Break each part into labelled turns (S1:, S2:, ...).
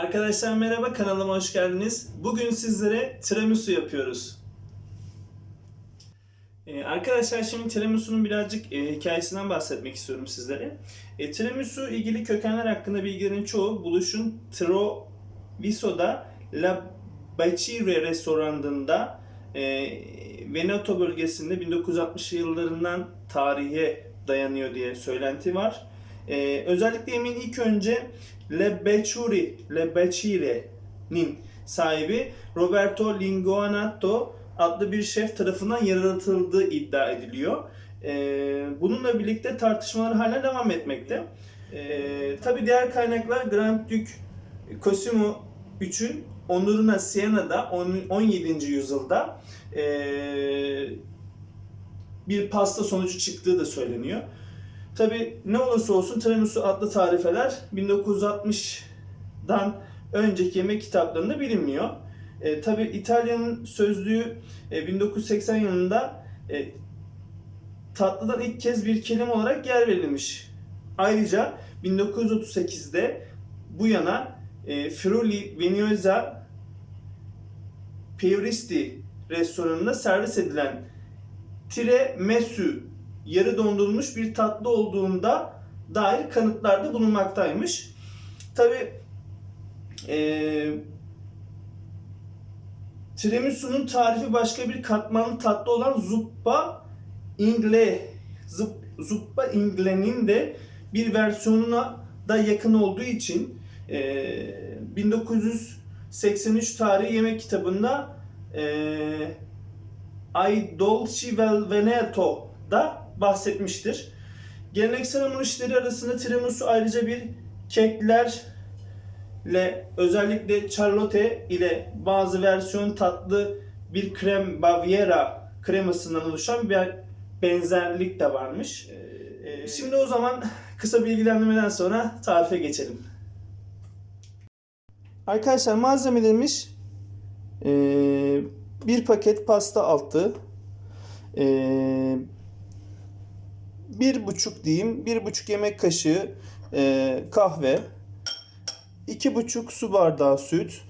S1: Arkadaşlar merhaba kanalıma hoş geldiniz. Bugün sizlere tiramisu yapıyoruz. Ee, arkadaşlar şimdi tiramisu'nun birazcık e, hikayesinden bahsetmek istiyorum sizlere. E, tiramisu ilgili kökenler hakkında bilgilerin çoğu buluşun Troviso'da La Bacire restoranında e, Veneto bölgesinde 1960 yıllarından tarihe dayanıyor diye söylenti var. Ee, özellikle yemeğin ilk önce Le Becuri, Le Becire'nin sahibi Roberto Linguanato adlı bir şef tarafından yaratıldığı iddia ediliyor. Ee, bununla birlikte tartışmalar hala devam etmekte. Ee, Tabi diğer kaynaklar Grand Duke Cosimo III'ün onuruna Siena'da on- 17. yüzyılda ee, bir pasta sonucu çıktığı da söyleniyor. Tabi ne olursa olsun tiramisu adlı tarifeler 1960'dan önceki yemek kitaplarında bilinmiyor. E, Tabi İtalya'nın sözlüğü e, 1980 yılında e, tatlıdan ilk kez bir kelime olarak yer verilmiş. Ayrıca 1938'de bu yana e, Friuli Venezia Pieristi restoranında servis edilen tiramisu yarı dondurulmuş bir tatlı olduğunda dair kanıtlarda bulunmaktaymış. Tabi e, tiramisu'nun tarifi başka bir katmanlı tatlı olan zuppa ingle zup, zuppa ingle'nin de bir versiyonuna da yakın olduğu için e, 1983 tarihi yemek kitabında e, Ai Dolci vel Veneto da bahsetmiştir. Geleneksel hamur işleri arasında tiramisu ayrıca bir keklerle özellikle charlotte ile bazı versiyon tatlı bir krem Baviera kremasından oluşan bir benzerlik de varmış. Ee, Şimdi o zaman kısa bilgilendirmeden sonra tarife geçelim. Arkadaşlar malzemelerimiz ee, bir paket pasta altı, ee, bir buçuk diyeyim, bir buçuk yemek kaşığı e, kahve, iki buçuk su bardağı süt,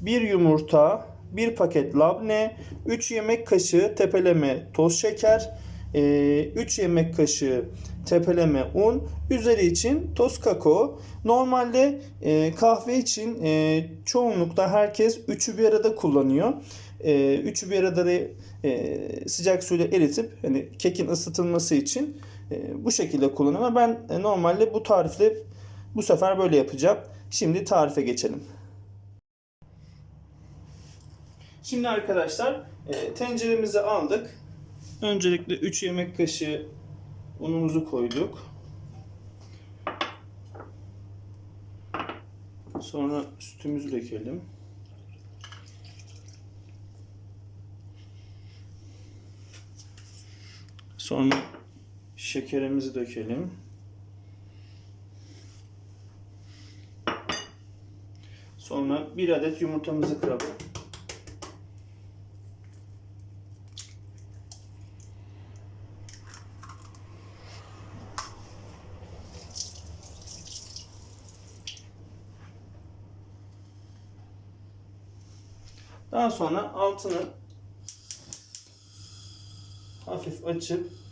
S1: bir yumurta, bir paket labne, 3 yemek kaşığı tepeleme toz şeker, 3 yemek kaşığı tepeleme un, üzeri için toz kakao. Normalde e, kahve için e, çoğunlukla herkes üçü bir arada kullanıyor. E, üçü bir arada da, e, sıcak suyla eritip hani kekin ısıtılması için e, bu şekilde kullanıyorum. Ama Ben e, normalde bu tarifle bu sefer böyle yapacağım. Şimdi tarife geçelim. Şimdi arkadaşlar e, tenceremizi aldık. Öncelikle 3 yemek kaşığı unumuzu koyduk. Sonra sütümüzü dökelim. Sonra şekerimizi dökelim. Sonra bir adet yumurtamızı kıralım. Daha sonra altını hafif açıp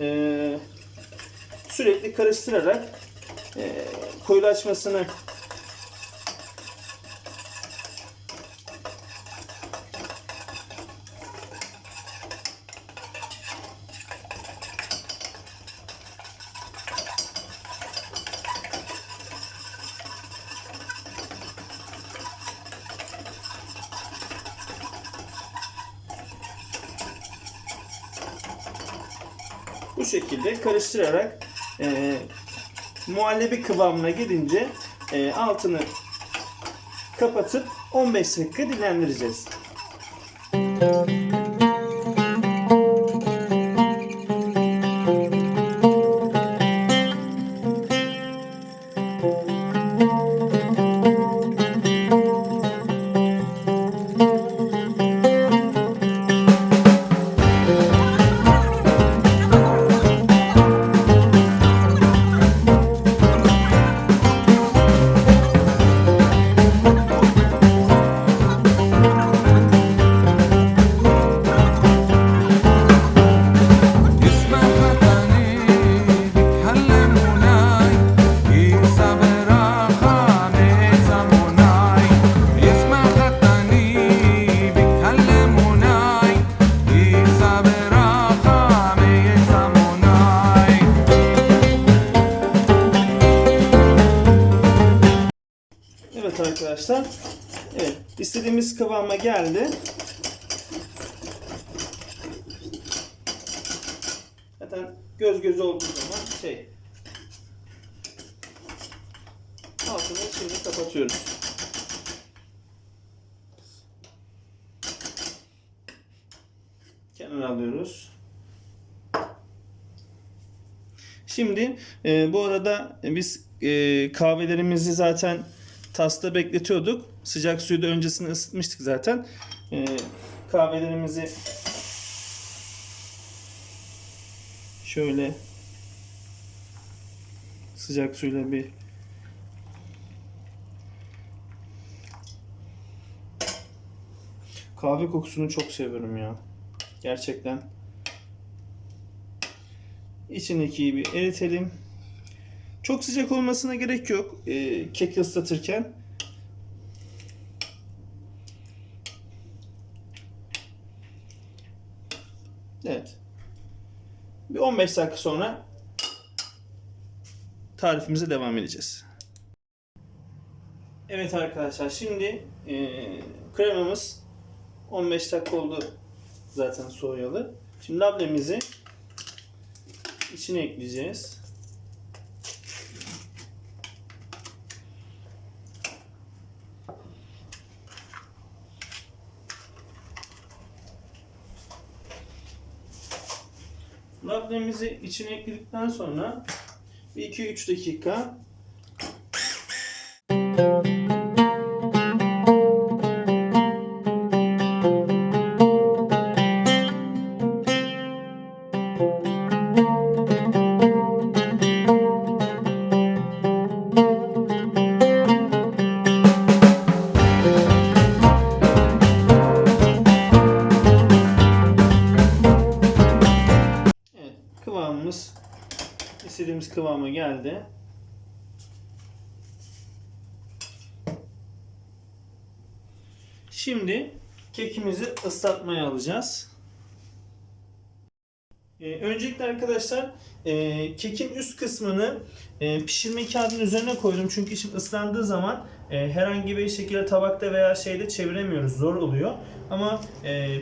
S1: eee, sürekli karıştırarak eee koyulaşmasını şekilde karıştırarak eee muhallebi kıvamına gelince eee, altını kapatıp 15 dakika dinlendireceğiz. Arkadaşlar. Evet, istediğimiz kıvama geldi. Zaten göz göz olduğu zaman şey altını şimdi kapatıyoruz. Kenara alıyoruz. Şimdi e, bu arada biz e, kahvelerimizi zaten tasta bekletiyorduk. Sıcak suyu da öncesinde ısıtmıştık zaten. E, kahvelerimizi şöyle sıcak suyla bir kahve kokusunu çok seviyorum ya. Gerçekten. İçindekiyi bir eritelim. Çok sıcak olmasına gerek yok e, kek ıslatırken. Evet. Bir 15 dakika sonra tarifimize devam edeceğiz. Evet arkadaşlar şimdi e, kremamız 15 dakika oldu zaten soğuyalı. Şimdi lablemizi içine ekleyeceğiz. Lablemizi içine ekledikten sonra 2-3 dakika kıvama geldi. Şimdi kekimizi ıslatmaya alacağız. Ee, öncelikle arkadaşlar e, kekin üst kısmını e, pişirme kağıdının üzerine koydum. Çünkü şimdi ıslandığı zaman e, herhangi bir şekilde tabakta veya şeyde çeviremiyoruz. Zor oluyor. Ama e,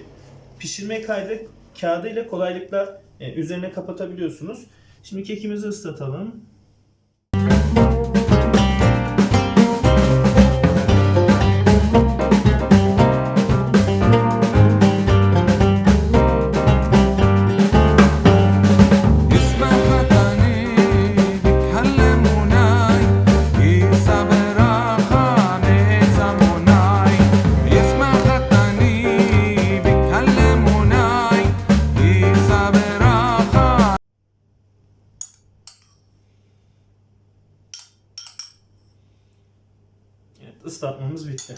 S1: pişirme kaydı kağıdıyla kolaylıkla e, üzerine kapatabiliyorsunuz. Şimdi kekimizi ıslatalım. Evet, ıslatmamız bitti.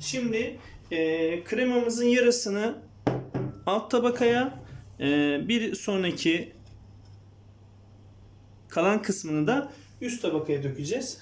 S1: Şimdi e, kremamızın yarısını alt tabakaya bir sonraki kalan kısmını da üst tabakaya dökeceğiz.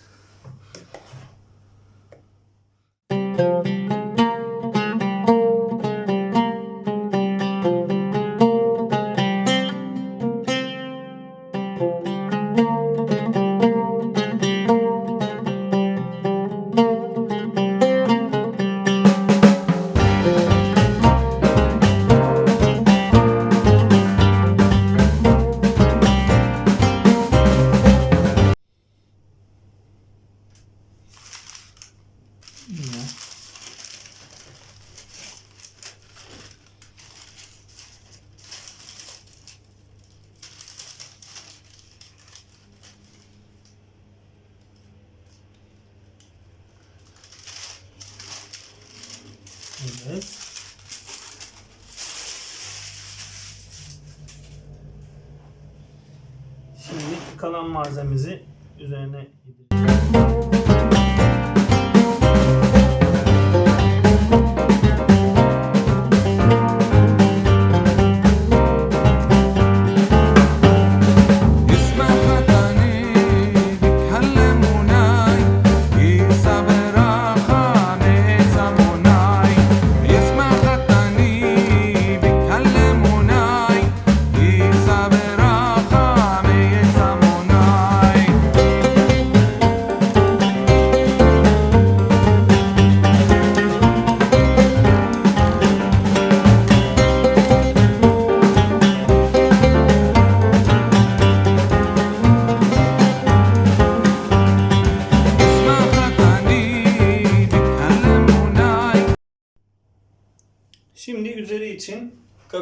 S1: Kalan malzememizi üzerine yedireceğiz.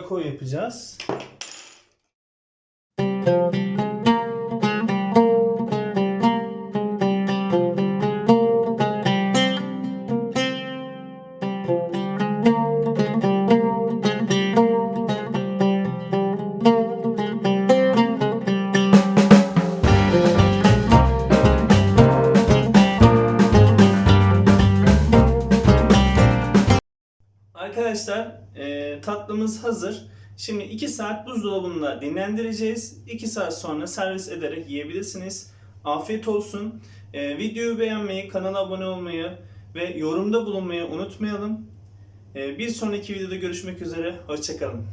S1: Kakao yapacağız. Arkadaşlar Şimdi 2 saat buzdolabında dinlendireceğiz. 2 saat sonra servis ederek yiyebilirsiniz. Afiyet olsun. E, videoyu beğenmeyi, kanala abone olmayı ve yorumda bulunmayı unutmayalım. E, bir sonraki videoda görüşmek üzere. Hoşçakalın.